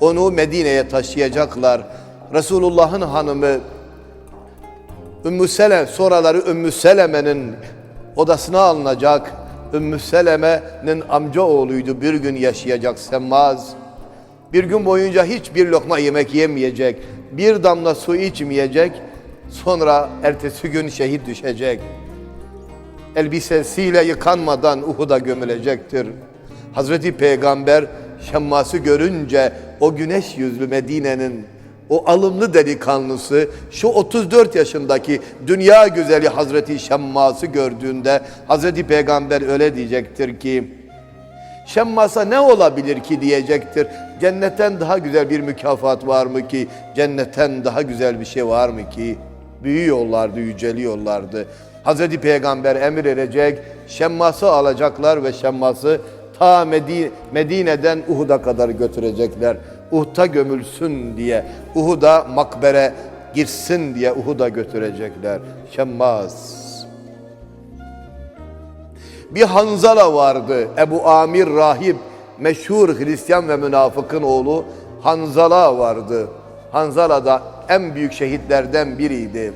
Onu Medine'ye taşıyacaklar. Resulullah'ın hanımı Ümmü Seleme, sonraları Ümmü Seleme'nin odasına alınacak. Ümmü Seleme'nin amca oğluydu. Bir gün yaşayacak Semmaz. Bir gün boyunca hiçbir lokma yemek yemeyecek. Bir damla su içmeyecek. Sonra ertesi gün şehit düşecek. Elbisesiyle yıkanmadan Uhud'a gömülecektir. Hazreti Peygamber Şemmas'ı görünce o güneş yüzlü Medine'nin o alımlı delikanlısı şu 34 yaşındaki dünya güzeli Hazreti Şemmas'ı gördüğünde Hazreti Peygamber öyle diyecektir ki Şemmas'a ne olabilir ki diyecektir. Cennetten daha güzel bir mükafat var mı ki? Cennetten daha güzel bir şey var mı ki? Büyüyorlardı, yüceliyorlardı. Hazreti Peygamber emir edecek, Şemmas'ı alacaklar ve Şemmas'ı ta Medi- Medine'den Uhud'a kadar götürecekler. Uhud'a gömülsün diye, Uhud'a makbere girsin diye Uhud'a götürecekler. Şemmas. Bir Hanzala vardı. Ebu Amir rahip, meşhur Hristiyan ve münafıkın oğlu Hanzala vardı. Hanzala da en büyük şehitlerden biriydi.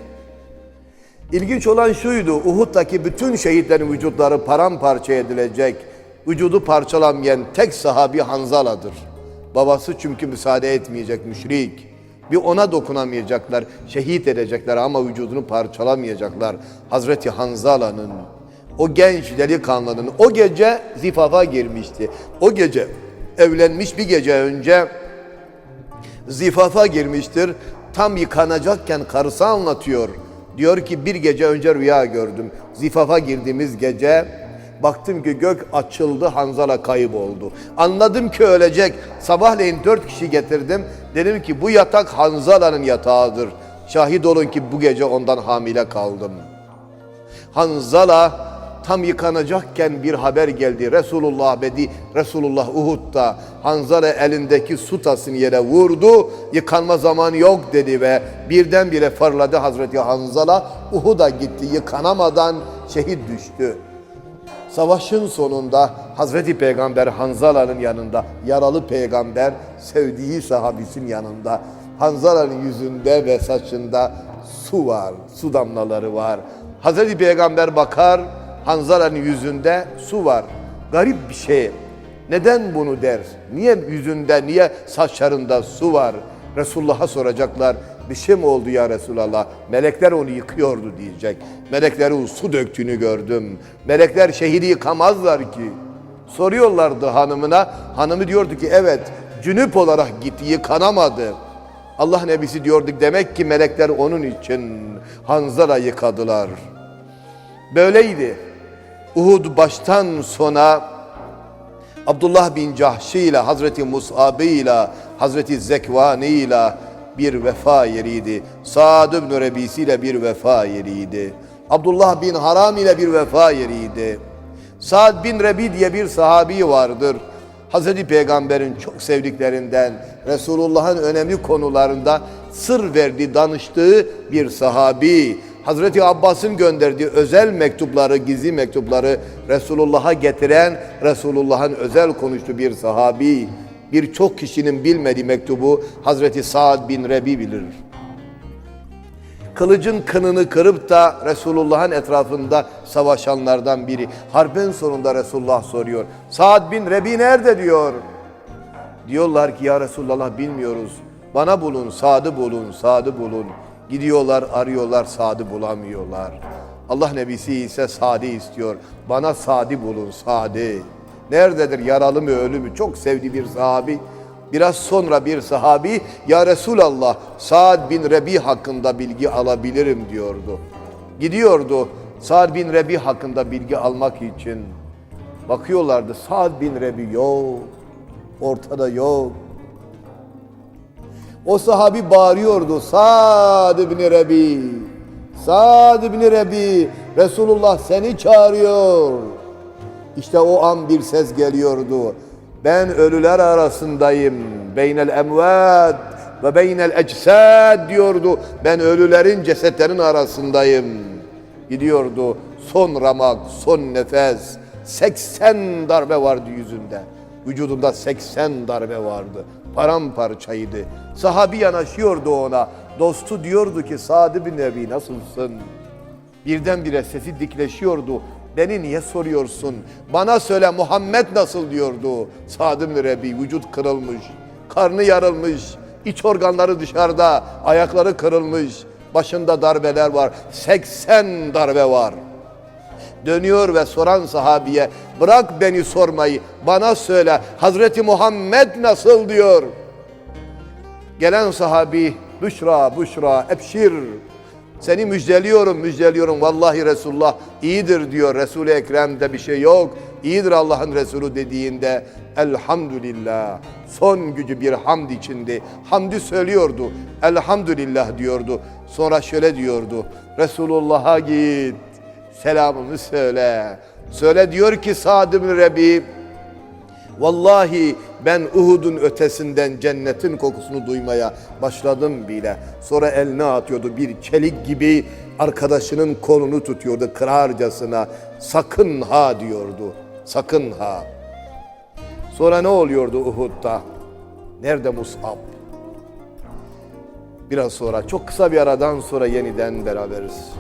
İlginç olan şuydu, Uhud'daki bütün şehitlerin vücutları paramparça edilecek. Vücudu parçalamayan tek sahabi Hanzala'dır. Babası çünkü müsaade etmeyecek müşrik. Bir ona dokunamayacaklar, şehit edecekler ama vücudunu parçalamayacaklar. Hazreti Hanzala'nın, o genç delikanlının o gece zifafa girmişti. O gece evlenmiş bir gece önce zifafa girmiştir. Tam yıkanacakken karısı anlatıyor. Diyor ki bir gece önce rüya gördüm. Zifafa girdiğimiz gece baktım ki gök açıldı Hanzala kayboldu. Anladım ki ölecek. Sabahleyin dört kişi getirdim. Dedim ki bu yatak Hanzala'nın yatağıdır. Şahit olun ki bu gece ondan hamile kaldım. Hanzala tam yıkanacakken bir haber geldi. Resulullah bedi, Resulullah Uhud'da Hanzala elindeki su tasını yere vurdu. Yıkanma zamanı yok dedi ve birdenbire fırladı Hazreti Hanzala. Uhud'a gitti yıkanamadan şehit düştü. Savaşın sonunda Hazreti Peygamber Hanzala'nın yanında, yaralı peygamber sevdiği sahabisinin yanında. Hanzala'nın yüzünde ve saçında su var, su damlaları var. Hazreti Peygamber bakar, Hanzala'nın yüzünde su var. Garip bir şey. Neden bunu der? Niye yüzünde, niye saçlarında su var? Resulullah'a soracaklar. Bir şey mi oldu ya Resulallah? Melekler onu yıkıyordu diyecek. Meleklerin su döktüğünü gördüm. Melekler şehidi yıkamazlar ki. Soruyorlardı hanımına. Hanımı diyordu ki evet cünüp olarak gitti yıkanamadı. Allah Nebisi diyorduk demek ki melekler onun için Hanzala yıkadılar. Böyleydi. Uhud baştan sona Abdullah bin Cahşi ile Hazreti Mus'ab ile Hazreti Zekvani ile bir vefa yeriydi. Sa'd ibn Rebisi ile bir vefa yeriydi. Abdullah bin Haram ile bir vefa yeriydi. Sa'd bin Rebi diye bir sahabi vardır. Hazreti Peygamber'in çok sevdiklerinden, Resulullah'ın önemli konularında sır verdiği, danıştığı bir sahabi. Hazreti Abbas'ın gönderdiği özel mektupları, gizli mektupları Resulullah'a getiren, Resulullah'ın özel konuştuğu bir sahabi. Birçok kişinin bilmediği mektubu Hazreti Sa'd bin Rebi bilir. Kılıcın kınını kırıp da Resulullah'ın etrafında savaşanlardan biri. Harbin sonunda Resulullah soruyor. Sa'd bin Rebi nerede diyor. Diyorlar ki ya Resulullah bilmiyoruz. Bana bulun, Sad'ı bulun, Sad'ı bulun. Gidiyorlar, arıyorlar, Sad'ı bulamıyorlar. Allah Nebisi ise Sad'ı istiyor. Bana Sad'ı bulun, Sad'ı. Nerededir yaralı mı, ölü mü? Çok sevdiği bir sahabi. Biraz sonra bir sahabi, Ya Resulallah, Sa'd bin Rebi hakkında bilgi alabilirim diyordu. Gidiyordu Sa'd bin Rebi hakkında bilgi almak için. Bakıyorlardı, Sa'd bin Rebi yok, ortada yok. O sahabi bağırıyordu. Sa'd ibn Rebi. Sa'd ibn Rebi. Resulullah seni çağırıyor. İşte o an bir ses geliyordu. Ben ölüler arasındayım. Beynel emvat ve beynel ecsad diyordu. Ben ölülerin cesetlerin arasındayım. Gidiyordu. Son ramak, son nefes. 80 darbe vardı yüzünde. Vücudunda 80 darbe vardı. Paramparçaydı. Sahabi yanaşıyordu ona. Dostu diyordu ki Sa'd bin Ebi nasılsın? Birdenbire sesi dikleşiyordu. Beni niye soruyorsun? Bana söyle Muhammed nasıl diyordu. Sa'd bin Ebi vücut kırılmış. Karnı yarılmış. iç organları dışarıda. Ayakları kırılmış. Başında darbeler var. 80 darbe var. Dönüyor ve soran sahabiye bırak beni sormayı bana söyle Hazreti Muhammed nasıl diyor. Gelen sahabi Büşra, Büşra, Ebşir. Seni müjdeliyorum, müjdeliyorum. Vallahi Resulullah iyidir diyor. Resul-i Ekrem'de bir şey yok. İyidir Allah'ın Resulü dediğinde elhamdülillah. Son gücü bir hamd içindi. Hamdi söylüyordu. Elhamdülillah diyordu. Sonra şöyle diyordu. Resulullah'a git. Selamımı söyle. Söyle diyor ki Sa'd bin Rebi. Vallahi ben Uhud'un ötesinden cennetin kokusunu duymaya başladım bile. Sonra eline atıyordu bir çelik gibi arkadaşının kolunu tutuyordu kırarcasına. Sakın ha diyordu. Sakın ha. Sonra ne oluyordu Uhud'da? Nerede Mus'ab? Biraz sonra çok kısa bir aradan sonra yeniden beraberiz.